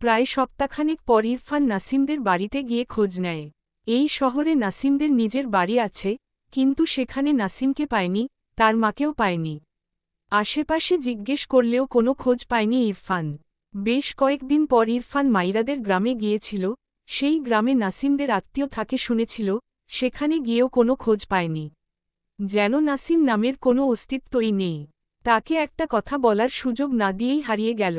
প্রায় সপ্তাহখানেক পর ইরফান নাসিমদের বাড়িতে গিয়ে খোঁজ নেয়। এই শহরে নাসিমদের নিজের বাড়ি আছে, কিন্তু সেখানে নাসিমকে পায়নি, তার মাকেও পায়নি। আশেপাশে জিজ্ঞেস করলেও কোনো খোঁজ পায়নি ইরফান। বেশ কয়েকদিন পর ইরফান মাইরাদের গ্রামে গিয়েছিল, সেই গ্রামে নাসিমদের আত্মীয় থাকে শুনেছিল, সেখানে গিয়েও কোনো খোঁজ পায়নি। যেন নাসিম নামের কোনো অস্তিত্বই নেই। তাকে একটা কথা বলার সুযোগ না দিয়েই হারিয়ে গেল।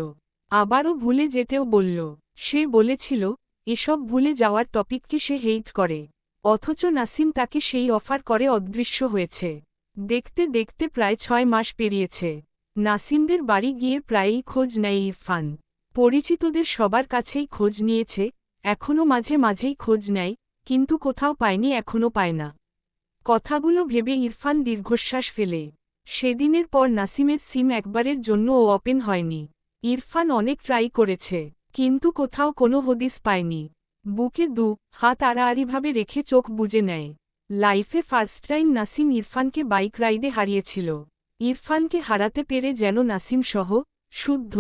আবারও ভুলে যেতেও বলল, সে বলেছিল, এসব ভুলে যাওয়ার টপিককে সে হেইট করে। অথচ নাসিম তাকে সেই অফার করে অদৃশ্য হয়েছে। দেখতে দেখতে প্রায় ছয় মাস পেরিয়েছে। নাসিমদের বাড়ি গিয়ে প্রায়ই খোঁজ নেয় ইরফান। পরিচিতদের সবার কাছেই খোঁজ নিয়েছে, এখনও মাঝে মাঝেই খোঁজ নেয়, কিন্তু কোথাও পায়নি, এখনও পায় না। কথাগুলো ভেবে ইরফান দীর্ঘশ্বাস ফেলে। সেদিনের পর নাসিমের সিম একবারের জন্য ও ওপেন হয়নি। ইরফান অনেক ট্রাই করেছে, কিন্তু কোথাও কোনো হদিস পায়নি। বুকে দু হাত আড়াআড়িভাবে রেখে চোখ বুজে নেয়। লাইফে ফার্স্ট টাইম নাসিম ইরফানকে বাইক রাইডে হারিয়েছিল। ইরফানকে হারাতে পেরে যেন নাসিম সহ, শুদ্ধ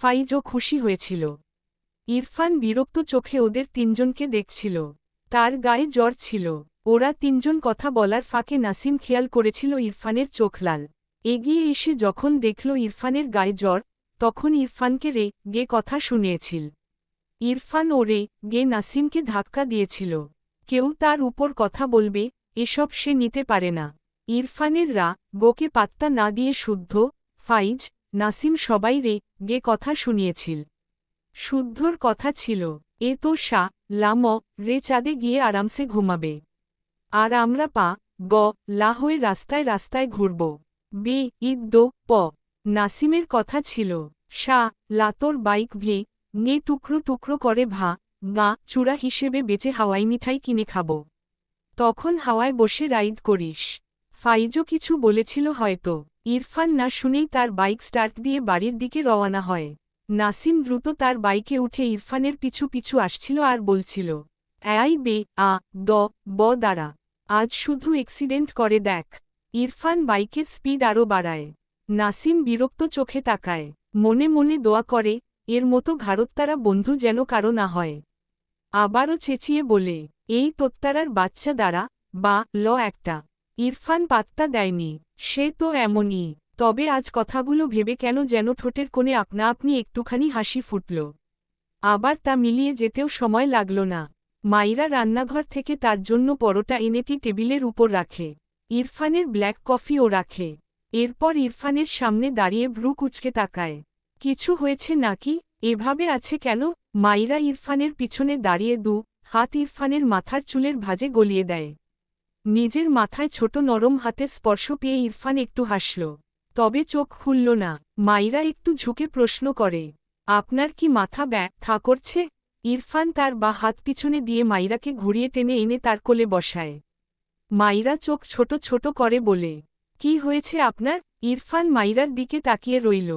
ফাইজও খুশি হয়েছিল। ইরফান বিরক্ত চোখে ওদের তিনজনকে দেখছিল। তার গায়ে জ্বর ছিল। ওরা তিনজন কথা বলার ফাঁকে নাসিম খেয়াল করেছিল ইরফানের চোখ লাল। এগিয়ে এসে যখন দেখল ইরফানের গায়ে জ্বর তখন ইরফানকে রে গে কথা শুনিয়েছিল। ইরফান ও রে গে নাসিমকে ধাক্কা দিয়েছিল। কেউ তার উপর কথা বলবে, এসব সে নিতে পারে না। ইরফানের রা গোকে পাত্তা না দিয়ে শুদ্ধ, ফাইজ, নাসিম সবাই রে গে কথা শুনিয়েছিল। শুদ্ধর কথা ছিল, এ তো সা লাম রে চাঁদে গিয়ে আরামসে ঘুমাবে। আর আমরা পা, গ, লা হয়ে রাস্তায় রাস্তায় ঘুরব। বে, ঈদ দো, প। নাসিমের কথা ছিল, সা, লাতর বাইক ভে নে টুকরো টুকরো করে ভা, গা, চূড়া হিসেবে বেচে হাওয়াই মিঠাই কিনে খাব। তখন হাওয়ায় বসে রাইড করিস। ফাইজও কিছু বলেছিল হয়তো। ইরফান না শুনেই তার বাইক স্টার্ট দিয়ে বাড়ির দিকে রওয়ানা হয়। নাসিম দ্রুত তার বাইকে উঠে ইরফানের পিছু পিছু আসছিল আর বলছিল অ্যাই বে, আ, দ, ব দ্বারা। আজ শুধু এক্সিডেন্ট করে দেখ। ইরফান বাইকের স্পিড আরও বাড়ায়। নাসিম বিরক্ত চোখে তাকায়, মনে মনে দোয়া করে, এর মতো ঘাড়ত্তারা বন্ধু যেন কারও না হয়। আবারও চেঁচিয়ে বলে, এই তোত্তারার বাচ্চা দ্বারা, বা, ল একটা। ইরফান পাত্তা দেয়নি, সে তো এমনই। তবে আজ কথাগুলো ভেবে কেন যেন ঠোঁটের কোণে আপনা আপনি একটুখানি হাসি ফুটল। আবার তা মিলিয়ে যেতেও সময় লাগল না। মাইরা রান্নাঘর থেকে তার জন্য পরোটা এনেটি টেবিলের উপর রাখে। ইরফানের ব্ল্যাক কফিও রাখে। এরপর ইরফানের সামনে দাঁড়িয়ে ভ্রু কুচকে তাকায়। কিছু হয়েছে নাকি? এভাবে আছে কেন? মাইরা ইরফানের পিছনে দাঁড়িয়ে দু হাত ইরফানের মাথার চুলের ভাজে গলিয়ে দেয়। নিজের মাথায় ছোট নরম হাতের স্পর্শ পেয়ে ইরফান একটু হাসল। তবে চোখ খুলল না। মাইরা একটু ঝুঁকে প্রশ্ন করে। আপনার কি মাথা ব্যথা করছে? ইরফান তার বা হাত পিছনে দিয়ে মাইরাকে ঘুরিয়ে টেনে এনে তার কোলে বসায়। মাইরা চোখ ছোট ছোট করে বলে কি হয়েছে আপনার? ইরফান মাইরার দিকে তাকিয়ে রইল।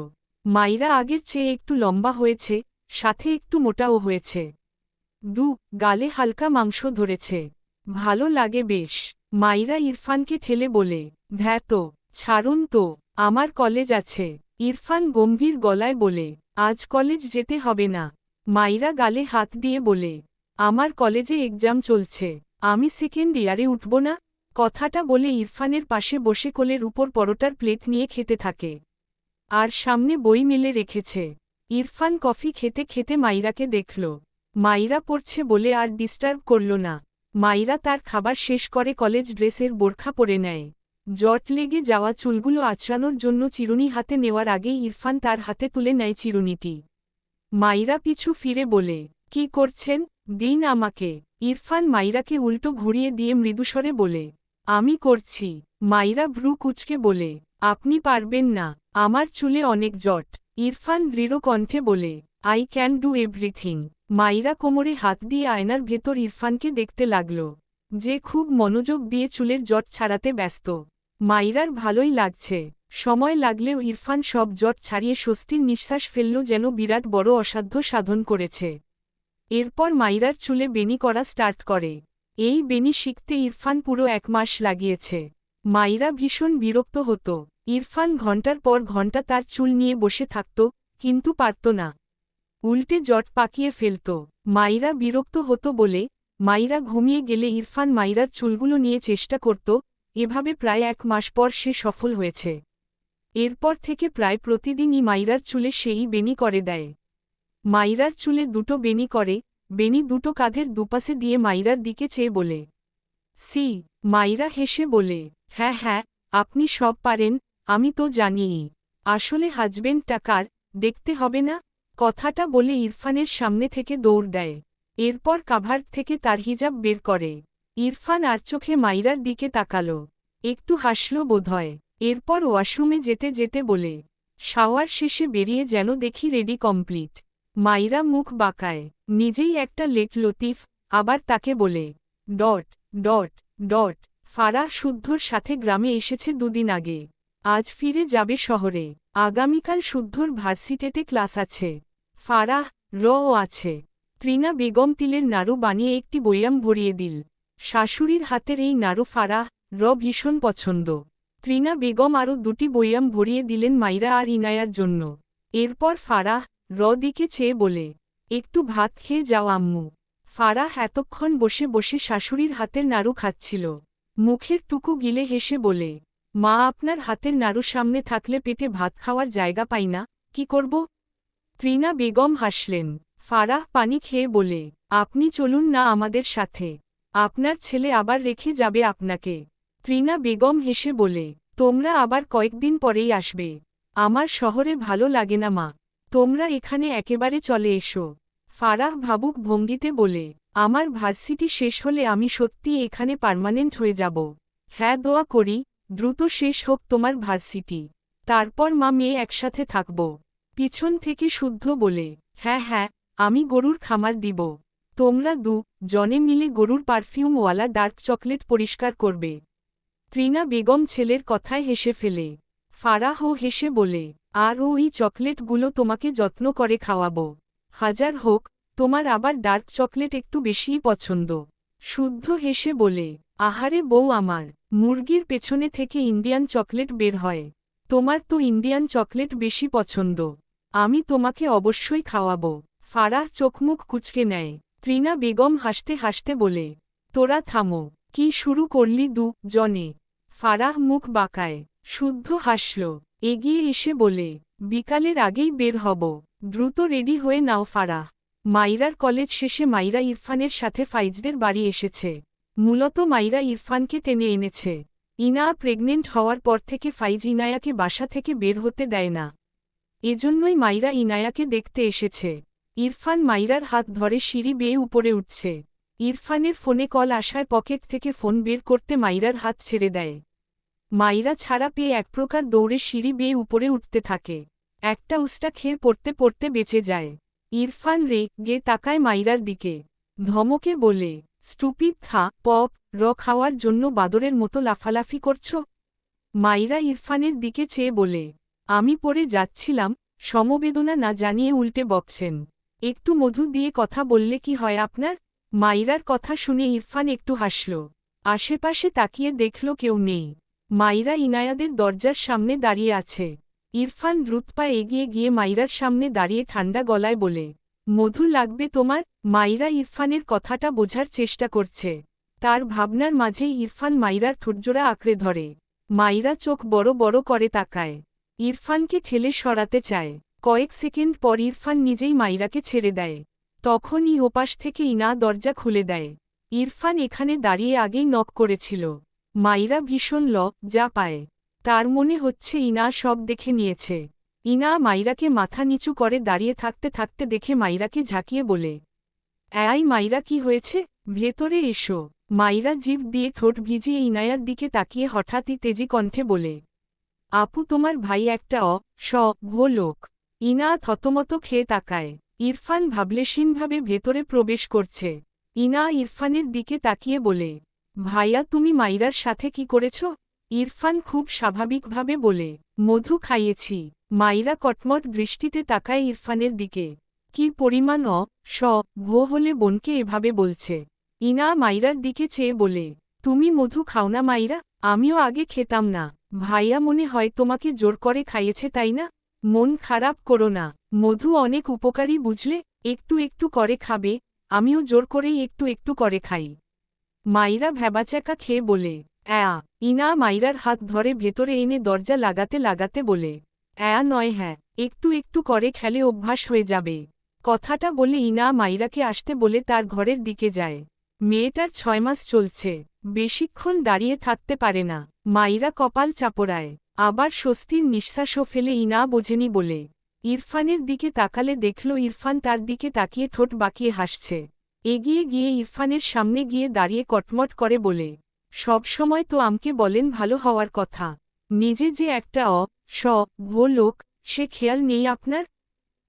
মাইরা আগের চেয়ে একটু লম্বা হয়েছে, সাথে একটু মোটাও হয়েছে। দু, গালে হালকা মাংস ধরেছে। ভালো লাগে বেশ। মাইরা ইরফানকে ঠেলে বলে, ধ্যাত, ছাড়ুন তো, আমার কলেজ আছে। ইরফান গম্ভীর গলায় বলে, আজ কলেজ যেতে হবে না। মাইরা গালে হাত দিয়ে বলে, আমার কলেজে এক্সাম চলছে। আমি সেকেন্ড ইয়ারে উঠব না? কথাটা বলে ইরফানের পাশে বসে কোলের উপর পরোটার প্লেট নিয়ে খেতে থাকে। আর সামনে বই মেলে রেখেছে। ইরফান কফি খেতে খেতে মাইরাকে দেখল। মাইরা পড়ছে বলে আর ডিস্টার্ব করল না। মাইরা তার খাবার শেষ করে কলেজ ড্রেসের বোরখা পরে নেয়। জট লেগে যাওয়া চুলগুলো আছড়ানোর জন্য চিরুনি হাতে নেওয়ার আগেই ইরফান তার হাতে তুলে নেয় চিরুনিটি। মাইরা পিছু ফিরে বলে, কি করছেন? দিন আমাকে। ইরফান মাইরাকে উল্টো ঘুরিয়ে দিয়ে মৃদুস্বরে বলে আমি করছি। মাইরা ভ্রু কুচকে বলে, আপনি পারবেন না। আমার চুলে অনেক জট। ইরফান দৃঢ় কণ্ঠে বলে আই ক্যান ডু এভরিথিং মাইরা কোমরে হাত দিয়ে আয়নার ভেতর ইরফানকে দেখতে লাগল, যে খুব মনোযোগ দিয়ে চুলের জট ছাড়াতে ব্যস্ত। মাইরার ভালোই লাগছে। সময় লাগলেও ইরফান সব জট ছাড়িয়ে স্বস্তির নিঃশ্বাস ফেলল যেন বিরাট বড় অসাধ্য সাধন করেছে। এরপর মাইরার চুলে বেনি করা স্টার্ট করে। এই বেনি শিখতে ইরফান পুরো এক মাস লাগিয়েছে। মাইরা ভীষণ বিরক্ত হতো। ইরফান ঘণ্টার পর ঘণ্টা তার চুল নিয়ে বসে থাকত, কিন্তু পারত না। উল্টে জট পাকিয়ে ফেলত। মাইরা বিরক্ত হতো বলে মাইরা ঘুমিয়ে গেলে ইরফান মাইরার চুলগুলো নিয়ে চেষ্টা করত, এভাবে প্রায় এক মাস পর সে সফল হয়েছে। এরপর থেকে প্রায় প্রতিদিনই মাইরার চুলে সেই বেনি করে দেয়। মাইরার চুলে দুটো বেনি করে বেনি দুটো কাঁধের দুপাশে দিয়ে মাইরার দিকে চেয়ে বলে, সি, মাইরা হেসে বলে হ্যাঁ হ্যাঁ আপনি সব পারেন, আমি তো জানিই আসলে হাজবেন্ড টাকার, দেখতে হবে না? কথাটা বলে ইরফানের সামনে থেকে দৌড় দেয়। এরপর কাভার থেকে তার হিজাব বের করে। ইরফান আর চোখে মাইরার দিকে তাকাল। একটু হাসল বোধহয়। এরপর ওয়াশরুমে যেতে যেতে বলে, শাওয়ার শেষে বেরিয়ে যেন দেখি রেডি কমপ্লিট। মাইরা মুখ বাঁকায়, নিজেই একটা লেট লতিফ, আবার তাকে বলে, ডট ডট ডট ফারাহ শুদ্ধর সাথে গ্রামে এসেছে দুদিন আগে। আজ ফিরে যাবে শহরে। আগামীকাল শুদ্ধর ভার্সিটেতে ক্লাস আছে। ফারাহ রও আছে। ত্রিনা বেগম তিলের নাড়ু বানিয়ে একটি বইয়াম ভরিয়ে দিল। শাশুড়ির হাতের এই নাড়ু ফারাহ, র ভীষণ পছন্দ। ত্রিনা বেগম আরও দুটি বইয়াম ভরিয়ে দিলেন মাইরা আর ইনায়ার জন্য। এরপর ফারাহ র দিকে চেয়ে বলে, একটু ভাত খেয়ে যাও আম্মু। ফারাহ এতক্ষণ বসে বসে শাশুড়ির হাতের নাড়ু খাচ্ছিল। মুখের টুকু গিলে হেসে বলে, মা, আপনার হাতের নাড়ু সামনে থাকলে পেটে ভাত খাওয়ার জায়গা পাই না, কি করব? ত্রিনা বেগম হাসলেন। ফারাহ পানি খেয়ে বলে, আপনি চলুন না আমাদের সাথে। আপনার ছেলে আবার রেখে যাবে আপনাকে। ত্রিনা বেগম হেসে বলে, তোমরা আবার কয়েকদিন পরেই আসবে। আমার শহরে ভালো লাগে না মা। তোমরা এখানে একেবারে চলে এসো। ফারাহ ভাবুক ভঙ্গিতে বলে, আমার ভার্সিটি শেষ হলে আমি সত্যি এখানে পার্মানেন্ট হয়ে যাব। হ্যাঁ দোয়া করি, দ্রুত শেষ হোক তোমার ভার্সিটি। তারপর মা মেয়ে একসাথে থাকব। পিছন থেকে শুদ্ধ বলে হ্যাঁ হ্যাঁ আমি গরুর খামার দিব। তোমরা দু, জনে মিলে গরুর পারফিউমওয়ালা ডার্ক চকলেট পরিষ্কার করবে। ত্রিনা বেগম ছেলের কথায় হেসে ফেলে। ফারাহ হেসে বলে আর ওই চকলেটগুলো তোমাকে যত্ন করে খাওয়াবো। হাজার হোক, তোমার আবার ডার্ক চকলেট একটু বেশিই পছন্দ। শুদ্ধ হেসে বলে, আহারে বউ আমার, মুরগির পেছনে থেকে ইন্ডিয়ান চকলেট বের হয়। তোমার তো ইন্ডিয়ান চকলেট বেশি পছন্দ। আমি তোমাকে অবশ্যই খাওয়াবো। ফারাহ চোখমুখ কুচকে নেয়। ত্রিনা বেগম হাসতে হাসতে বলে, তোরা থামো, কি শুরু করলি দু জনে ফারাহ মুখ বাঁকায়। শুদ্ধ হাসল এগিয়ে এসে বলে, বিকালের আগেই বের হব। দ্রুত রেডি হয়ে নাও ফারাহ। মাইরার কলেজ শেষে মাইরা ইরফানের সাথে ফাইজদের বাড়ি এসেছে। মূলত মাইরা ইরফানকে টেনে এনেছে। ইনা প্রেগনেন্ট হওয়ার পর থেকে ফাইজ ইনায়াকে বাসা থেকে বের হতে দেয় না। এজন্যই মাইরা ইনায়াকে দেখতে এসেছে। ইরফান মাইরার হাত ধরে সিঁড়ি বেয়ে উপরে উঠছে। ইরফানের ফোনে কল আসায় পকেট থেকে ফোন বের করতে মাইরার হাত ছেড়ে দেয়। মাইরা ছাড়া পেয়ে এক প্রকার দৌড়ে সিঁড়ি বেয়ে উপরে উঠতে থাকে। একটা উস্টা খেয়ে পড়তে পড়তে বেঁচে যায়। ইরফান রে গে তাকায় মাইরার দিকে। ধমকে বলে, স্টুপিড, থা, পপ, র খাওয়ার জন্য বাদরের মতো লাফালাফি করছ? মাইরা ইরফানের দিকে চেয়ে বলে, আমি পড়ে যাচ্ছিলাম, সমবেদনা না জানিয়ে উল্টে বকছেন। একটু মধু দিয়ে কথা বললে কি হয় আপনার? মাইরার কথা শুনে ইরফান একটু হাসল। আশেপাশে তাকিয়ে দেখল কেউ নেই। মাইরা ইনায়াদের দরজার সামনে দাঁড়িয়ে আছে। ইরফান দ্রুত পা এগিয়ে গিয়ে মাইরার সামনে দাঁড়িয়ে ঠান্ডা গলায় বলে, মধু লাগবে তোমার? মাইরা ইরফানের কথাটা বোঝার চেষ্টা করছে। তার ভাবনার মাঝেই ইরফান মাইরার ঠোঁটজোড়া আঁকড়ে ধরে। মাইরা চোখ বড় বড় করে তাকায়। ইরফানকে ঠেলে সরাতে চায়। কয়েক সেকেন্ড পর ইরফান নিজেই মাইরাকে ছেড়ে দেয়। তখনই ওপাশ থেকে ইনা দরজা খুলে দেয়। ইরফান এখানে দাঁড়িয়ে আগেই নক করেছিল। মাইরা ভীষণ ল, যা পায়। তার মনে হচ্ছে ইনা সব দেখে নিয়েছে। ইনা মাইরাকে মাথা নিচু করে দাঁড়িয়ে থাকতে থাকতে দেখে মাইরাকে ঝাঁকিয়ে বলে অ্যাই মাইরা, কি হয়েছে? ভেতরে এসো। মাইরা জিভ দিয়ে ঠোঁট ভিজিয়ে ইনায়ার দিকে তাকিয়ে হঠাৎই তেজি কণ্ঠে বলে, আপু, তোমার ভাই একটা অ, স, ভো লোক। ইনা থতমত খেয়ে তাকায়। ইরফান ভাবলেশীনভাবে ভেতরে প্রবেশ করছে। ইনা ইরফানের দিকে তাকিয়ে বলে ভাইয়া, তুমি মাইরার সাথে কি করেছ? ইরফান খুব স্বাভাবিকভাবে বলে, মধু খাইয়েছি। মাইরা কটমট দৃষ্টিতে তাকায় ইরফানের দিকে। কি পরিমাণ অ, স ভো হলে বোনকে এভাবে বলছে। ইনা মাইরার দিকে চেয়ে বলে, তুমি মধু খাও না মাইরা, আমিও আগে খেতাম না। ভাইয়া মনে হয় তোমাকে জোর করে খাইয়েছে, তাই না? মন খারাপ করো না। মধু অনেক উপকারী বুঝলে, একটু একটু করে খাবে, আমিও জোর করেই একটু একটু করে খাই। মাইরা ভ্যাবাচাকা খেয়ে বলে, অ্যা, ইনা মাইরার হাত ধরে ভেতরে এনে দরজা লাগাতে লাগাতে বলে, অ্যা নয় হ্যাঁ একটু একটু করে খেলে অভ্যাস হয়ে যাবে। কথাটা বলে ইনা মাইরাকে আসতে বলে তার ঘরের দিকে যায়। মেয়েটার ছয় মাস চলছে, বেশিক্ষণ দাঁড়িয়ে থাকতে পারে না। মাইরা কপাল চাপড়ায়। আবার স্বস্তির নিঃশ্বাসও ফেলে ইনা বোঝেনি বলে। ইরফানের দিকে তাকালে দেখল ইরফান তার দিকে তাকিয়ে ঠোঁট বাঁকিয়ে হাসছে। এগিয়ে গিয়ে ইরফানের সামনে গিয়ে দাঁড়িয়ে কটমট করে বলে, সব সময় তো আমকে বলেন ভালো হওয়ার কথা। নিজে যে একটা অ, স ভো লোক, সে খেয়াল নেই আপনার?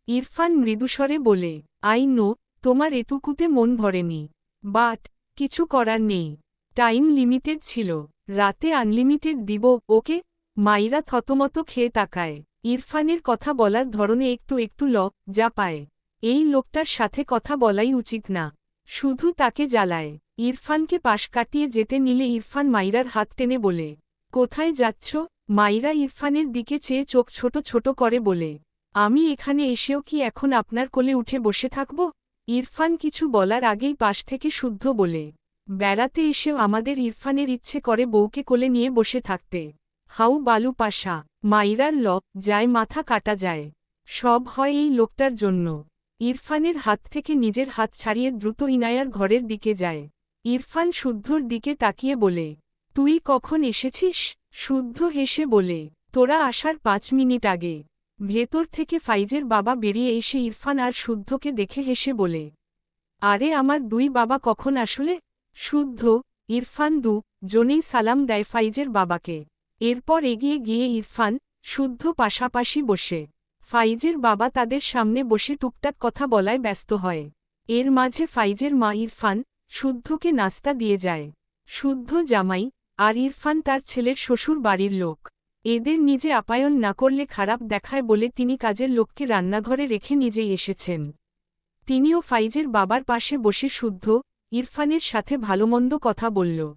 ইরফান মৃদুস্বরে বলে, আই নো, তোমার এটুকুতে মন ভরেনি। বাট, কিছু করার নেই। টাইম লিমিটেড ছিল। রাতে আনলিমিটেড দিব, ওকে? মাইরা থতমত খেয়ে তাকায়। ইরফানের কথা বলার ধরনে একটু একটু ল, যা পায়। এই লোকটার সাথে কথা বলাই উচিত না। শুধু তাকে জ্বালায়। ইরফানকে পাশ কাটিয়ে যেতে নিলে ইরফান মাইরার হাত টেনে বলে, কোথায় যাচ্ছ? মাইরা ইরফানের দিকে চেয়ে চোখ ছোট ছোট করে বলে, আমি এখানে এসেও কি এখন আপনার কোলে উঠে বসে থাকব? ইরফান কিছু বলার আগেই পাশ থেকে শুদ্ধ বলে, বেড়াতে এসেও আমাদের ইরফানের ইচ্ছে করে বউকে কোলে নিয়ে বসে থাকতে। হাউ বালু পাশা, মাইরার ল, যায় মাথা কাটা যায়। সব হয় এই লোকটার জন্য। ইরফানের হাত থেকে নিজের হাত ছাড়িয়ে দ্রুত ইনায়ার ঘরের দিকে যায়। ইরফান শুদ্ধর দিকে তাকিয়ে বলে, তুই কখন এসেছিস? শুদ্ধ হেসে বলে, তোরা আসার পাঁচ মিনিট আগে। ভেতর থেকে ফাইজের বাবা বেরিয়ে এসে ইরফান আর শুদ্ধকে দেখে হেসে বলে, আরে আমার দুই বাবা কখন আসলে? শুদ্ধ, ইরফান দু, জনেই সালাম দেয় ফাইজের বাবাকে। এরপর এগিয়ে গিয়ে ইরফান শুদ্ধ পাশাপাশি বসে। ফাইজের বাবা তাদের সামনে বসে টুকটাক কথা বলায় ব্যস্ত হয়। এর মাঝে ফাইজের মা ইরফান শুদ্ধকে নাস্তা দিয়ে যায়। শুদ্ধ জামাই আর ইরফান তার ছেলের শ্বশুর বাড়ির লোক। এদের নিজে আপায়ন না করলে খারাপ দেখায় বলে তিনি কাজের লোককে রান্নাঘরে রেখে নিজেই এসেছেন। তিনিও ফাইজের বাবার পাশে বসে শুদ্ধ ইরফানের সাথে ভালোমন্দ কথা বলল।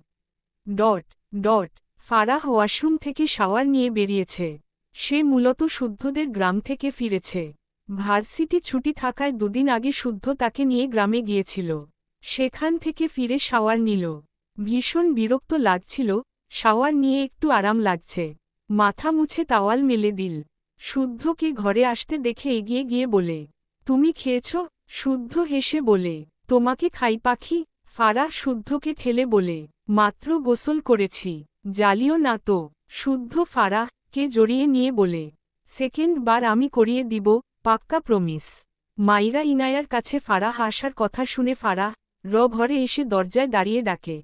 ডট ডট, ফারাহ ওয়াশরুম থেকে শাওয়ার নিয়ে বেরিয়েছে। সে মূলত শুদ্ধদের গ্রাম থেকে ফিরেছে। ভার্সিটি ছুটি থাকায় দুদিন আগে শুদ্ধ তাকে নিয়ে গ্রামে গিয়েছিল। সেখান থেকে ফিরে শাওয়ার নিল। ভীষণ বিরক্ত লাগছিল, শাওয়ার নিয়ে একটু আরাম লাগছে। মাথা মুছে তাওয়াল মেলে দিল। শুদ্ধকে ঘরে আসতে দেখে এগিয়ে গিয়ে বলে, তুমি খেয়েছ? শুদ্ধ হেসে বলে, তোমাকে খাই পাখি? ফারা শুদ্ধকে ঠেলে বলে, মাত্র গোসল করেছি জালিও না তো। শুদ্ধ ফারা কে জড়িয়ে নিয়ে বলে, সেকেন্ড বার আমি করিয়ে দিব, পাক্কা প্রমিস। মাইরা ইনায়ার কাছে ফারাহ আসার কথা শুনে ফারাহ, র ঘরে এসে দরজায় দাঁড়িয়ে ডাকে।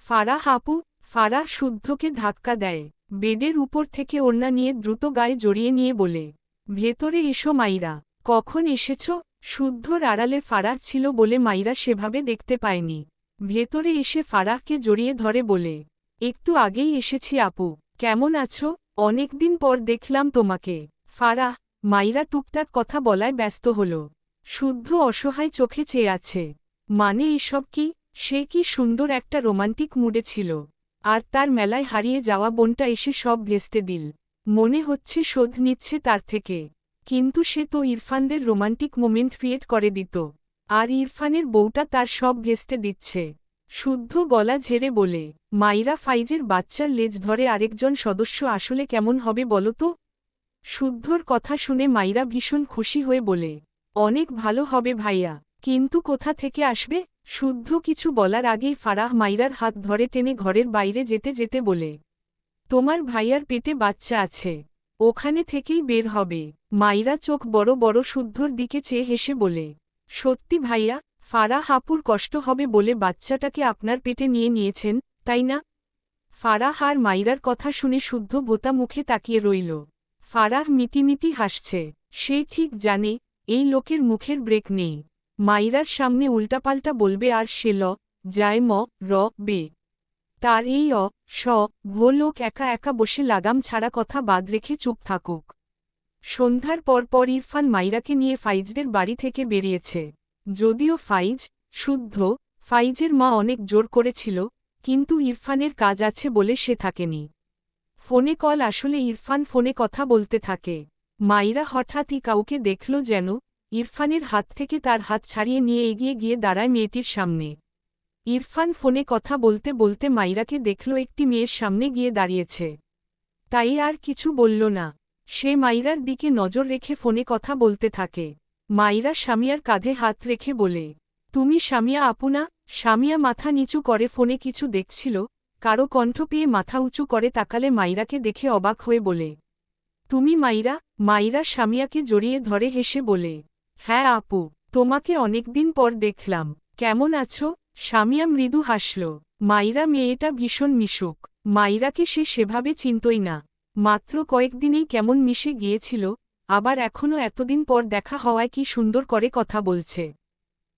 ফারাহ আপু, ফারাহ শুদ্ধকে ধাক্কা দেয়, বেডের উপর থেকে ওড়না নিয়ে দ্রুত গায়ে জড়িয়ে নিয়ে বলে, ভেতরে এসো মাইরা, কখন এসেছ? শুদ্ধর আড়ালে ফারাহ ছিল বলে মাইরা সেভাবে দেখতে পায়নি। ভেতরে এসে ফারাহকে জড়িয়ে ধরে বলে, একটু আগেই এসেছি আপু, কেমন আছো? অনেকদিন পর দেখলাম তোমাকে। ফারাহ, মাইরা টুকটাক কথা বলায় ব্যস্ত হল। শুদ্ধ অসহায় চোখে চেয়ে আছে। মানে এসব কি? সে কি সুন্দর একটা রোমান্টিক মুডে ছিল। আর তার মেলায় হারিয়ে যাওয়া বোনটা এসে সব ভেস্তে দিল। মনে হচ্ছে শোধ নিচ্ছে তার থেকে। কিন্তু সে তো ইরফানদের রোমান্টিক মোমেন্ট ক্রিয়েট করে দিত। আর ইরফানের বউটা তার সব ভেস্তে দিচ্ছে। শুদ্ধ গলা ঝেড়ে বলে, মাইরা ফাইজের বাচ্চার লেজ ধরে আরেকজন সদস্য আসলে কেমন হবে বলো তো? শুদ্ধর কথা শুনে মাইরা ভীষণ খুশি হয়ে বলে, অনেক ভালো হবে ভাইয়া, কিন্তু কোথা থেকে আসবে? শুদ্ধ কিছু বলার আগেই ফারাহ মাইরার হাত ধরে টেনে ঘরের বাইরে যেতে যেতে বলে, তোমার ভাইয়ার পেটে বাচ্চা আছে, ওখানে থেকেই বের হবে। মাইরা চোখ বড় বড় শুদ্ধর দিকে চেয়ে হেসে বলে, সত্যি ভাইয়া ফারাহ হাপুর কষ্ট হবে বলে বাচ্চাটাকে আপনার পেটে নিয়ে নিয়েছেন, তাই না? ফারাহ আর মাইরার কথা শুনে শুদ্ধ বোতা মুখে তাকিয়ে রইল। ফারাহ মিটিমিটি হাসছে। সে ঠিক জানে, এই লোকের মুখের ব্রেক নেই। মাইরার সামনে উল্টাপাল্টা বলবে আর সে ল, যায় ম, র, বে। তার এই অ, স ভো লোক একা একা বসে লাগাম ছাড়া কথা বাদ রেখে চুপ থাকুক। সন্ধ্যার পর পর ইরফান মাইরাকে নিয়ে ফাইজদের বাড়ি থেকে বেরিয়েছে। যদিও ফাইজ, শুদ্ধ, ফাইজের মা অনেক জোর করেছিল, কিন্তু ইরফানের কাজ আছে বলে সে থাকেনি। ফোনে কল আসলে ইরফান ফোনে কথা বলতে থাকে। মাইরা হঠাৎই কাউকে দেখল যেন ইরফানের হাত থেকে তার হাত ছাড়িয়ে নিয়ে এগিয়ে গিয়ে দাঁড়ায় মেয়েটির সামনে। ইরফান ফোনে কথা বলতে বলতে মাইরাকে দেখল একটি মেয়ের সামনে গিয়ে দাঁড়িয়েছে। তাই আর কিছু বলল না। সে মাইরার দিকে নজর রেখে ফোনে কথা বলতে থাকে। মাইরা স্বামিয়ার কাঁধে হাত রেখে বলে, তুমি স্বামিয়া আপুনা স্বামিয়া মাথা নিচু করে ফোনে কিছু দেখছিল, কারও কণ্ঠ পেয়ে মাথা উঁচু করে তাকালে মাইরাকে দেখে অবাক হয়ে বলে, তুমি মাইরা? মাইরা স্বামিয়াকে জড়িয়ে ধরে হেসে বলে হ্যাঁ আপু, তোমাকে অনেকদিন পর দেখলাম, কেমন আছো? স্বামিয়া মৃদু হাসল, মাইরা মেয়েটা ভীষণ মিশুক, মাইরাকে সে সেভাবে চিনতই না, মাত্র কয়েকদিনেই কেমন মিশে গিয়েছিল আবার এখনও এতদিন পর দেখা হওয়ায় কি সুন্দর করে কথা বলছে।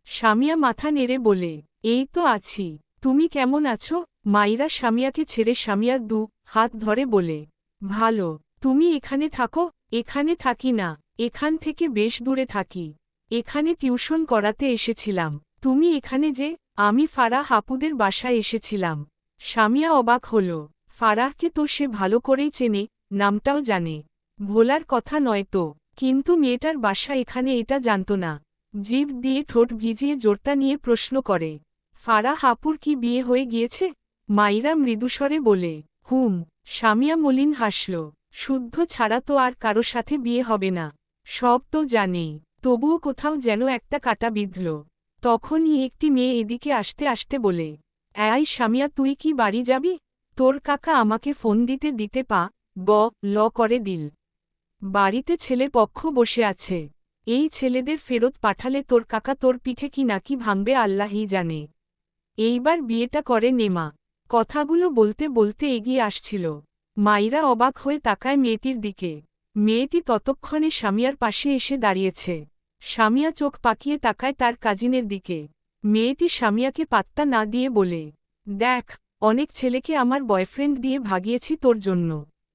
স্বামিয়া মাথা নেড়ে বলে, এই তো আছি। তুমি কেমন আছো? মাইরা স্বামিয়াকে ছেড়ে স্বামিয়ার দু হাত ধরে বলে, ভালো। তুমি এখানে থাকো, এখানে থাকি না। এখান থেকে বেশ দূরে থাকি। এখানে টিউশন করাতে এসেছিলাম। তুমি এখানে যে, আমি ফারাহ হাপুদের বাসায় এসেছিলাম। স্বামিয়া অবাক হল, ফারাহকে তো সে ভালো করেই চেনে, নামটাও জানে। ভোলার কথা নয় তো, কিন্তু মেয়েটার বাসা এখানে এটা জানত না। জিভ দিয়ে ঠোঁট ভিজিয়ে জোরতা নিয়ে প্রশ্ন করে, ফারা হাপুর কি বিয়ে হয়ে গিয়েছে? মাইরা মৃদুস্বরে বলে, হুম। স্বামিয়া মলিন হাসল, শুদ্ধ ছাড়া তো আর কারও সাথে বিয়ে হবে না। সব তো জানেই তবুও কোথাও যেন একটা কাটা বিঁধল। তখনই একটি মেয়ে এদিকে আসতে আসতে বলে অ্যাই স্বামিয়া তুই কি বাড়ি যাবি? তোর কাকা আমাকে ফোন দিতে দিতে পা, গ, ল করে দিল। বাড়িতে ছেলে পক্ষ বসে আছে। এই ছেলেদের ফেরত পাঠালে তোর কাকা তোর পিঠে কি নাকি ভাঙবে আল্লাহই জানে। এইবার বিয়েটা করে নেমা। কথাগুলো বলতে বলতে এগিয়ে আসছিল। মাইরা অবাক হয়ে তাকায় মেয়েটির দিকে। মেয়েটি ততক্ষণে স্বামিয়ার পাশে এসে দাঁড়িয়েছে। স্বামিয়া চোখ পাকিয়ে তাকায় তার কাজিনের দিকে। মেয়েটি স্বামিয়াকে পাত্তা না দিয়ে বলে, দেখ, অনেক ছেলেকে আমার বয়ফ্রেন্ড দিয়ে ভাগিয়েছি তোর জন্য।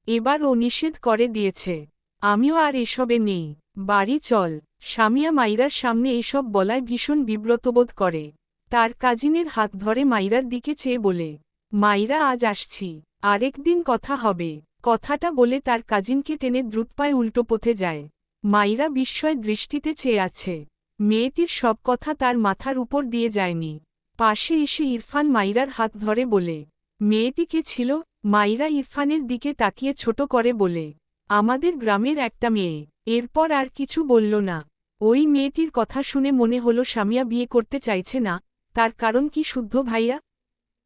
এবার ও নিষেধ করে দিয়েছে। আমিও আর এসবে নেই। বাড়ি চল। স্বামিয়া মাইরার সামনে এসব বলায় ভীষণ বিব্রতবোধ করে। তার কাজিনের হাত ধরে মাইরার দিকে চেয়ে বলে, মাইরা, আজ আসছি। আরেকদিন কথা হবে। কথাটা বলে তার কাজিনকে টেনে দ্রুতপায় উল্টো পথে যায়। মাইরা বিস্ময় দৃষ্টিতে চেয়ে আছে। মেয়েটির সব কথা তার মাথার উপর দিয়ে যায়নি। পাশে এসে ইরফান মাইরার হাত ধরে বলে, মেয়েটি কে ছিল? মাইরা ইরফানের দিকে তাকিয়ে ছোট করে বলে আমাদের গ্রামের একটা মেয়ে। এরপর আর কিছু বলল না। ওই মেয়েটির কথা শুনে মনে হল স্বামিয়া বিয়ে করতে চাইছে না। তার কারণ কি শুদ্ধ ভাইয়া?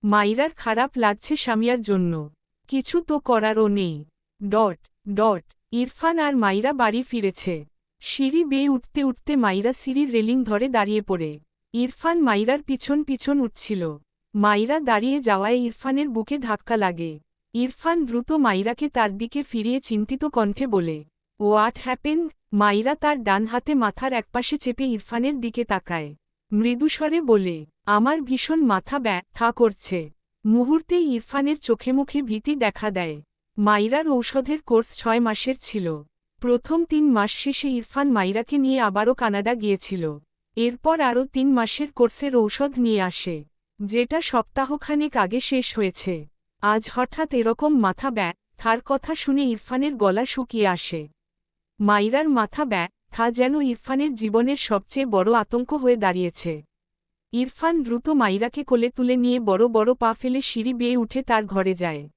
মাইরার খারাপ লাগছে স্বামিয়ার জন্য। কিছু তো করারও নেই। ডট ডট, ইরফান আর মাইরা বাড়ি ফিরেছে। সিঁড়ি বেয়ে উঠতে উঠতে মাইরা সিঁড়ির রেলিং ধরে দাঁড়িয়ে পড়ে। ইরফান মাইরার পিছন পিছন উঠছিল। মাইরা দাঁড়িয়ে যাওয়ায় ইরফানের বুকে ধাক্কা লাগে। ইরফান দ্রুত মাইরাকে তার দিকে ফিরিয়ে চিন্তিত কণ্ঠে বলে হোয়াট হ্যাপেন মাইরা তার ডান হাতে মাথার একপাশে চেপে ইরফানের দিকে তাকায়। মৃদুস্বরে বলে, আমার ভীষণ মাথা ব্যথা করছে। মুহূর্তেই ইরফানের চোখে মুখে ভীতি দেখা দেয়। মাইরার ঔষধের কোর্স ছয় মাসের ছিল। প্রথম তিন মাস শেষে ইরফান মাইরাকে নিয়ে আবারও কানাডা গিয়েছিল। এরপর আরও তিন মাসের কোর্সের ঔষধ নিয়ে আসে, যেটা সপ্তাহখানেক আগে শেষ হয়েছে। আজ হঠাৎ এরকম মাথা ব্যা, থার কথা শুনে ইরফানের গলা শুকিয়ে আসে। মাইরার মাথা ব্যথা যেন ইরফানের জীবনের সবচেয়ে বড় আতঙ্ক হয়ে দাঁড়িয়েছে। ইরফান দ্রুত মাইরাকে কোলে তুলে নিয়ে বড় বড় পা ফেলে সিঁড়ি বেয়ে উঠে তার ঘরে যায়।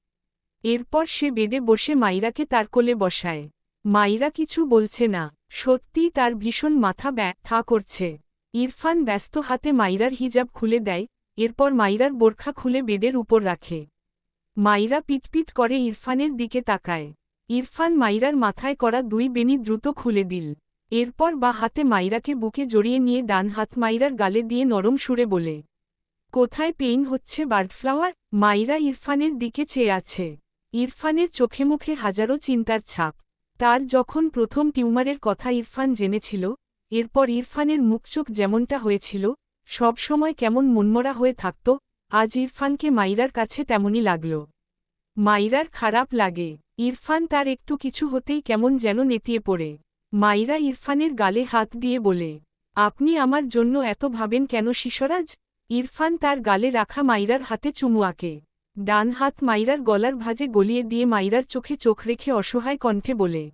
এরপর সে বেডে বসে মাইরাকে তার কোলে বসায়। মাইরা কিছু বলছে না, সত্যিই তার ভীষণ মাথা ব্যথা করছে। ইরফান ব্যস্ত হাতে মাইরার হিজাব খুলে দেয়, এরপর মাইরার বোরখা খুলে বেডের উপর রাখে। মাইরা পিটপিট করে ইরফানের দিকে তাকায়। ইরফান মাইরার মাথায় করা দুই বেনি দ্রুত খুলে দিল। এরপর বা হাতে মাইরাকে বুকে জড়িয়ে নিয়ে ডান হাত মাইরার গালে দিয়ে নরম সুরে বলে, কোথায় পেইন হচ্ছে বার্ডফ্লাওয়ার? মাইরা ইরফানের দিকে চেয়ে আছে। ইরফানের চোখে মুখে হাজারো চিন্তার ছাপ। তার যখন প্রথম টিউমারের কথা ইরফান জেনেছিল, এরপর ইরফানের মুখচোখ যেমনটা হয়েছিল সব সময় কেমন মনমরা হয়ে থাকত আজ ইরফানকে মাইরার কাছে তেমনই লাগল। মাইরার খারাপ লাগে। ইরফান তার একটু কিছু হতেই কেমন যেন নেতিয়ে পড়ে। মাইরা ইরফানের গালে হাত দিয়ে বলে, আপনি আমার জন্য এত ভাবেন কেন শিশরাজ? ইরফান তার গালে রাখা মাইরার হাতে চুমু আঁকে। ডান হাত মাইরার গলার ভাজে গলিয়ে দিয়ে মাইরার চোখে চোখ রেখে অসহায় কণ্ঠে বলে,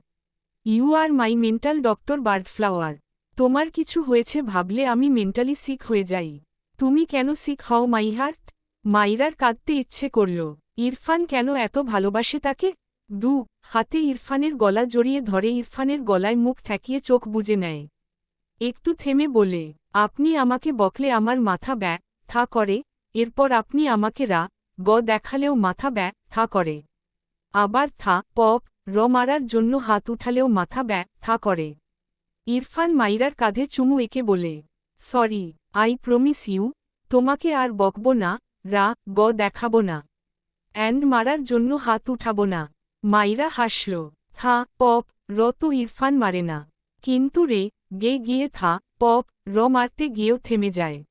you are my mental doctor বার্ডফ্লাওয়ার। তোমার কিছু হয়েছে ভাবলে আমি মেন্টালি সিক হয়ে যাই। তুমি কেন সিক হও মাই হার্ট মাইরার কাঁদতে ইচ্ছে করল। ইরফান কেন এত ভালোবাসে তাকে? দু, হাতে ইরফানের গলা জড়িয়ে ধরে ইরফানের গলায় মুখ ঠেকিয়ে চোখ বুজে নেয়। একটু থেমে বলে, আপনি আমাকে বকলে আমার মাথা ব্যা, থা করে। এরপর আপনি আমাকে রা, গ দেখালেও মাথা ব্যা, থা করে। আবার থা পপ র মারার জন্য হাত উঠালেও মাথা ব্যা, থা করে। ইরফান মাইরার কাঁধে চুমু এঁকে বলে, সরি। আই প্রমিস ইউ, তোমাকে আর বকব না, রা, গ দেখাব না। অ্যান্ড মারার জন্য হাত উঠাব না। মাইরা হাসল। থা, পপ, র তো ইরফান মারে না। কিন্তু রে, গে গিয়ে থা, পপ, র মারতে গিয়েও থেমে যায়।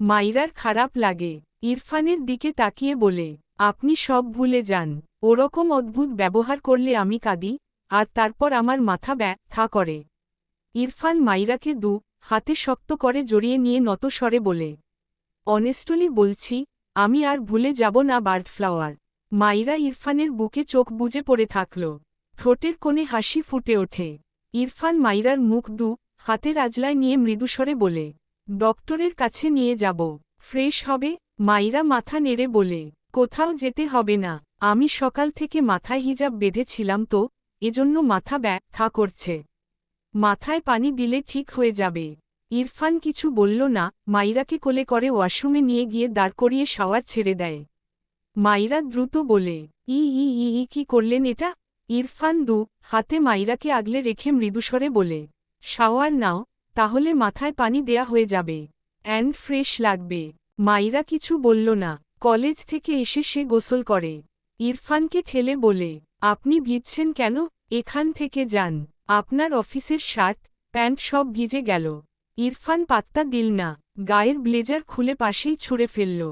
মাইরার খারাপ লাগে। ইরফানের দিকে তাকিয়ে বলে, আপনি সব ভুলে যান। ওরকম অদ্ভুত ব্যবহার করলে আমি কাঁদি, আর তারপর আমার মাথা ব্যথা করে। ইরফান মাইরাকে দু হাতে শক্ত করে জড়িয়ে নিয়ে নত স্বরে বলে, অনেস্টলি বলছি, আমি আর ভুলে যাব না বার্ডফ্লাওয়ার। মাইরা ইরফানের বুকে চোখ বুজে পড়ে থাকল। ঠোঁটের কোণে হাসি ফুটে ওঠে। ইরফান মাইরার মুখ দু হাতের আজলায় নিয়ে মৃদুস্বরে বলে, ডক্টরের কাছে নিয়ে যাব। ফ্রেশ হবে? মাইরা মাথা নেড়ে বলে, কোথাও যেতে হবে না। আমি সকাল থেকে মাথায় হিজাব বেঁধেছিলাম তো, এজন্য মাথা ব্যথা করছে। মাথায় পানি দিলে ঠিক হয়ে যাবে। ইরফান কিছু বলল না, মাইরাকে কোলে করে ওয়াশরুমে নিয়ে গিয়ে দাঁড় করিয়ে শাওয়ার ছেড়ে দেয়। মাইরা দ্রুত বলে, ই ই ই ই, কি করলেন এটা? ইরফান দু, হাতে মাইরাকে আগলে রেখে মৃদুস্বরে বলে, শাওয়ার নাও, তাহলে মাথায় পানি দেয়া হয়ে যাবে। অ্যান্ড ফ্রেশ লাগবে। মাইরা কিছু বলল না, কলেজ থেকে এসে সে গোসল করে। ইরফানকে ঠেলে বলে, আপনি ভিজছেন কেন? এখান থেকে যান। আপনার অফিসের শার্ট, প্যান্ট সব ভিজে গেল। ইরফান পাত্তা দিল না, গায়ের ব্লেজার খুলে পাশেই ছুঁড়ে ফেলল।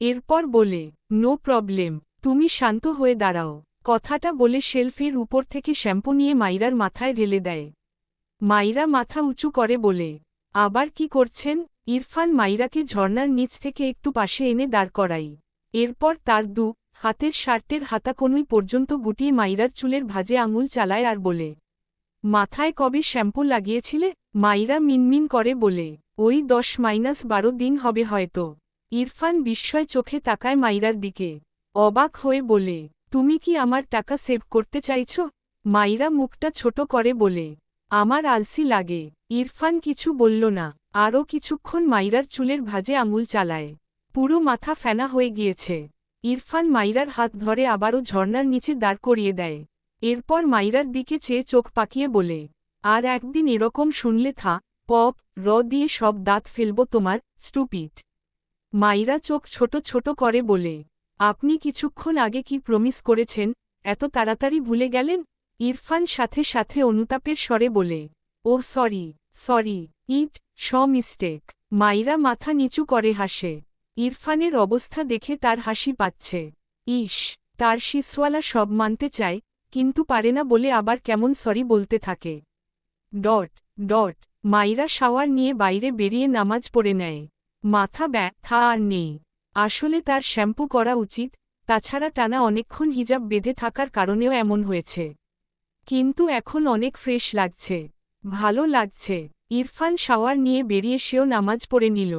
এরপর বলে, নো প্রবলেম, তুমি শান্ত হয়ে দাঁড়াও। কথাটা বলে শেলফের উপর থেকে শ্যাম্পু নিয়ে মাইরার মাথায় ঢেলে দেয়। মাইরা মাথা উঁচু করে বলে, আবার কি করছেন? ইরফান মাইরাকে ঝর্নার নিচ থেকে একটু পাশে এনে দাঁড় করাই এরপর তার দু, হাতের শার্টের হাতাকনুই পর্যন্ত গুটিয়ে মাইরার চুলের ভাজে আঙুল চালায় আর বলে মাথায় কবে শ্যাম্পু লাগিয়েছিলে? মাইরা মিনমিন করে বলে, ওই দশ মাইনাস বারো দিন হবে হয়তো। ইরফান বিস্ময় চোখে তাকায় মাইরার দিকে। অবাক হয়ে বলে, তুমি কি আমার টাকা সেভ করতে চাইছ? মাইরা মুখটা ছোট করে বলে, আমার আলসি লাগে। ইরফান কিছু বলল না। আরও কিছুক্ষণ মাইরার চুলের ভাজে আঙুল চালায়। পুরো মাথা ফেনা হয়ে গিয়েছে। ইরফান মাইরার হাত ধরে আবারও ঝর্নার নিচে দাঁড় করিয়ে দেয়। এরপর মাইরার দিকে চেয়ে চোখ পাকিয়ে বলে, আর একদিন এরকম শুনলে থা, পপ, র দিয়ে সব দাঁত ফেলব তোমার স্টুপিট মাইরা চোখ ছোট ছোট করে বলে, আপনি কিছুক্ষণ আগে কি প্রমিস করেছেন? এত তাড়াতাড়ি ভুলে গেলেন ইরফান সাথে সাথে অনুতাপের স্বরে বলে, ও sorry sorry, it's mistake Maira মাথা নিচু করে হাসে। ইরফানের অবস্থা দেখে তার হাসি পাচ্ছে। ইস তার শিসওয়ালা সব মানতে চায় কিন্তু পারে না বলে আবার কেমন সরি বলতে থাকে। ডট ডট, মাইরা শাওয়ার নিয়ে বাইরে বেরিয়ে নামাজ পড়ে নেয়। মাথা ব্যথা আর নেই। আসলে তার শ্যাম্পু করা উচিত, তাছাড়া টানা অনেকক্ষণ হিজাব বেঁধে থাকার কারণেও এমন হয়েছে। কিন্তু এখন অনেক ফ্রেশ লাগছে। ভালো লাগছে। ইরফান শাওয়ার নিয়ে বেরিয়ে সেও নামাজ পড়ে নিল।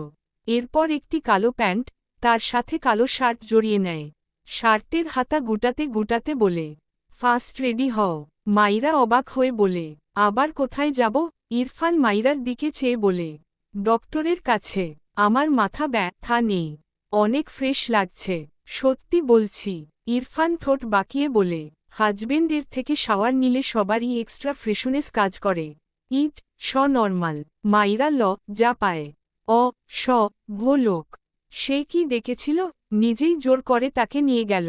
এরপর একটি কালো প্যান্ট, তার সাথে কালো শার্ট জড়িয়ে নেয়। শার্টের হাতা গুটাতে গুটাতে বলে ফাস্ট রেডি হও। মাইরা অবাক হয়ে বলে, আবার কোথায় যাব? ইরফান মাইরার দিকে চেয়ে বলে, ডক্টরের কাছে। আমার মাথা ব্যথা নেই। অনেক ফ্রেশ লাগছে। সত্যি বলছি। ইরফান ঠোঁট বাকিয়ে বলে হাজবেন্ডের থেকে শাওয়ার নিলে সবারই এক্সট্রা ফ্রেশনেস কাজ করে। It's normal. মাইরা ল, যা পায়। অ স ভোলোক। সে কি ডেকেছিল? নিজেই জোর করে তাকে নিয়ে গেল।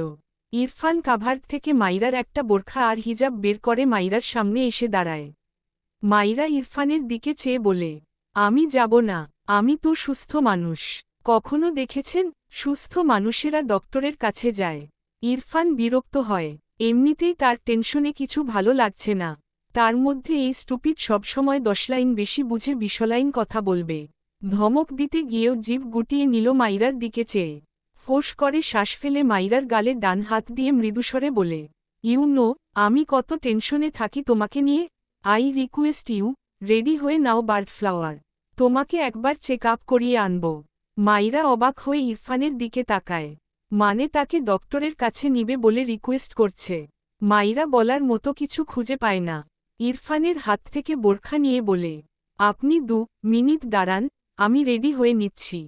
ইরফান কাভার থেকে মাইরার একটা বোরখা আর হিজাব বের করে মাইরার সামনে এসে দাঁড়ায়। মাইরা ইরফানের দিকে চেয়ে বলে, আমি যাব না, আমি তো সুস্থ মানুষ। কখনো দেখেছেন, সুস্থ মানুষেরা ডক্টরের কাছে যায় ইরফান বিরক্ত হয়, এমনিতেই তার টেনশনে কিছু ভালো লাগছে না। তার মধ্যে এই স্টুপিড সবসময় দশ লাইন বেশি বুঝে বিশলাইন কথা বলবে। ধমক দিতে গিয়েও জীব গুটিয়ে নিল মাইরার দিকে চেয়ে। ফোঁস করে শ্বাস ফেলে মাইরার গালে ডান হাত দিয়ে মৃদুস্বরে বলে, ইউ নো, আমি কত টেনশনে থাকি তোমাকে নিয়ে। আই রিকোয়েস্ট ইউ, রেডি হয়ে নাও বার্ড ফ্লাওয়ার। তোমাকে একবার চেক আপ করিয়ে আনব মাইরা অবাক হয়ে ইরফানের দিকে তাকায়। মানে তাকে ডক্টরের কাছে নিবে বলে রিকোয়েস্ট করছে। মাইরা বলার মতো কিছু খুঁজে পায় না। ইরফানের হাত থেকে বোরখা নিয়ে বলে, আপনি দু মিনিট দাঁড়ান, আমি রেডি হয়ে নিচ্ছি।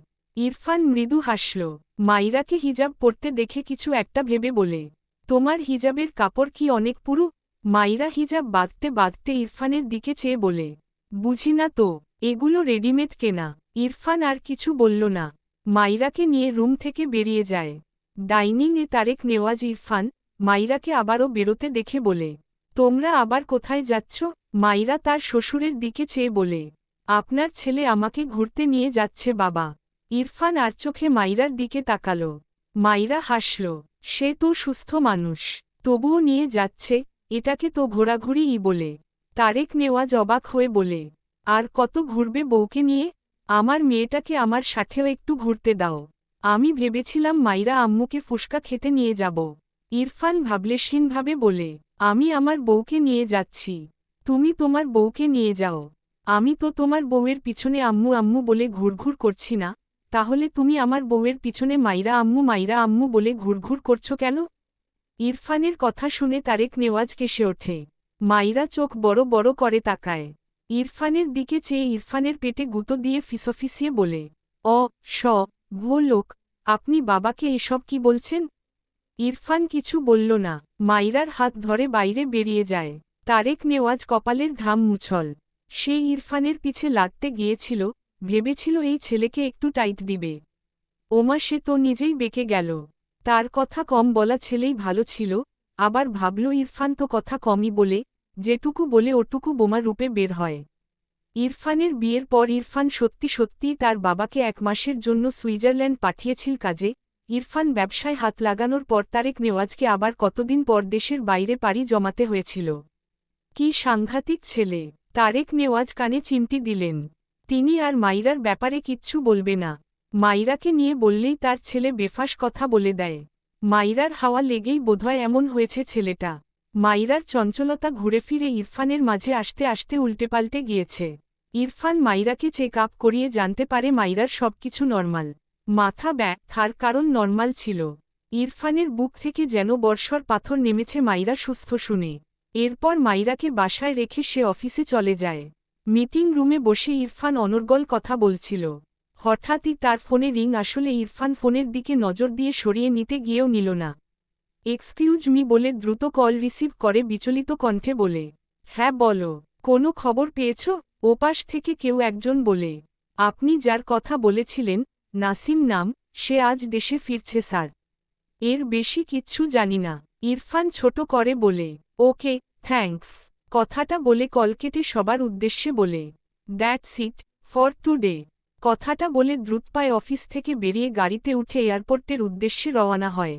ইরফান মৃদু হাসল, মাইরাকে হিজাব পরতে দেখে কিছু একটা ভেবে বলে, তোমার হিজাবের কাপড় কি অনেক পুরু? মাইরা হিজাব বাঁধতে বাঁধতে ইরফানের দিকে চেয়ে বলে, বুঝি না তো, এগুলো রেডিমেড কেনা। ইরফান আর কিছু বলল না। মাইরাকে নিয়ে রুম থেকে বেরিয়ে যায়। ডাইনিংয়ে তারেক নেওয়াজ ইরফান মাইরাকে আবারও বেরোতে দেখে বলে, তোমরা আবার কোথায় যাচ্ছ? মাইরা তার শ্বশুরের দিকে চেয়ে বলে, আপনার ছেলে আমাকে ঘুরতে নিয়ে যাচ্ছে বাবা। ইরফান আর চোখে মাইরার দিকে তাকাল। মাইরা হাসল, সে তো সুস্থ মানুষ, তবুও নিয়ে যাচ্ছে, এটাকে তো ঘোরাঘুরিই বলে। তারেক নেওয়া জবাক হয়ে বলে, আর কত ঘুরবে বউকে নিয়ে? আমার মেয়েটাকে আমার সাথেও একটু ঘুরতে দাও। আমি ভেবেছিলাম মাইরা আম্মুকে ফুসকা খেতে নিয়ে যাব। ইরফান ভাবলেশহীনভাবে বলে, আমি আমার বউকে নিয়ে যাচ্ছি। তুমি তোমার বউকে নিয়ে যাও। আমি তো তোমার বউয়ের পিছনে আম্মু আম্মু বলে ঘুরঘুর করছি না। তাহলে তুমি আমার বউয়ের পিছনে মাইরা আম্মু মাইরা আম্মু বলে ঘুরঘুর করছ কেন? ইরফানের কথা শুনে তারেক নেওয়াজ কেসে ওঠে। মাইরা চোখ বড় বড় করে তাকায়। ইরফানের দিকে চেয়ে ইরফানের পেটে গুঁতো দিয়ে ফিসফিসিয়ে বলে, অ, স, ভুয়ো লোক, আপনি বাবাকে এসব কি বলছেন? ইরফান কিছু বলল না। মাইরার হাত ধরে বাইরে বেরিয়ে যায়। তারেক নেওয়াজ কপালের ঘাম মুছল। সে ইরফানের পিছে লাগতে গিয়েছিল ভেবেছিল এই ছেলেকে একটু টাইট দিবে। ওমা সে তো নিজেই বেঁকে গেল। তার কথা কম বলা ছেলেই ভালো ছিল, আবার ভাবল ইরফান তো কথা কমই বলে, যেটুকু বলে ওটুকু বোমা রূপে বের হয়। ইরফানের বিয়ের পর ইরফান সত্যি সত্যিই তার বাবাকে এক মাসের জন্য সুইজারল্যান্ড পাঠিয়েছিল কাজে। ইরফান ব্যবসায় হাত লাগানোর পর তারেক নেওয়াজকে আবার কতদিন পর দেশের বাইরে পাড়ি জমাতে হয়েছিল। কি সাংঘাতিক ছেলে, তারেক নেওয়াজ কানে চিমটি দিলেন। তিনি আর মাইরার ব্যাপারে কিচ্ছু বলবে না। মাইরাকে নিয়ে বললেই তার ছেলে বেফাস কথা বলে দেয়। মাইরার হাওয়া লেগেই বোধহয় এমন হয়েছে ছেলেটা। মাইরার চঞ্চলতা ঘুরে ফিরে ইরফানের মাঝে আসতে আসতে উল্টেপাল্টে গিয়েছে। ইরফান মাইরাকে চেক আপ করিয়ে জানতে পারে মাইরার সবকিছু নর্মাল মাথা ব্যথার কারণ নর্মাল ছিল। ইরফানের বুক থেকে যেন বর্ষর পাথর নেমেছে মাইরা সুস্থ শুনে। এরপর মাইরাকে বাসায় রেখে সে অফিসে চলে যায়। মিটিং রুমে বসে ইরফান অনর্গল কথা বলছিল। হঠাৎই তার ফোনে রিং আসলে ইরফান ফোনের দিকে নজর দিয়ে সরিয়ে নিতে গিয়েও নিল না। এক্সকিউজ মি বলে দ্রুত কল রিসিভ করে বিচলিত কণ্ঠে বলে হ্যাঁ বলো, কোনো খবর পেয়েছ? ওপাশ থেকে কেউ একজন বলে, আপনি যার কথা বলেছিলেন, নাসিম নাম, সে আজ দেশে ফিরছে, স্যার। এর বেশি কিচ্ছু জানি না। ইরফান ছোট করে বলে, ওকে, থ্যাঙ্কস। কথাটা বলে কলকেটে সবার উদ্দেশ্যে বলে দ্যাটস ইট ফর টুডে কথাটা বলে দ্রুতপায় অফিস থেকে বেরিয়ে গাড়িতে উঠে এয়ারপোর্টের উদ্দেশ্যে রওনা হয়।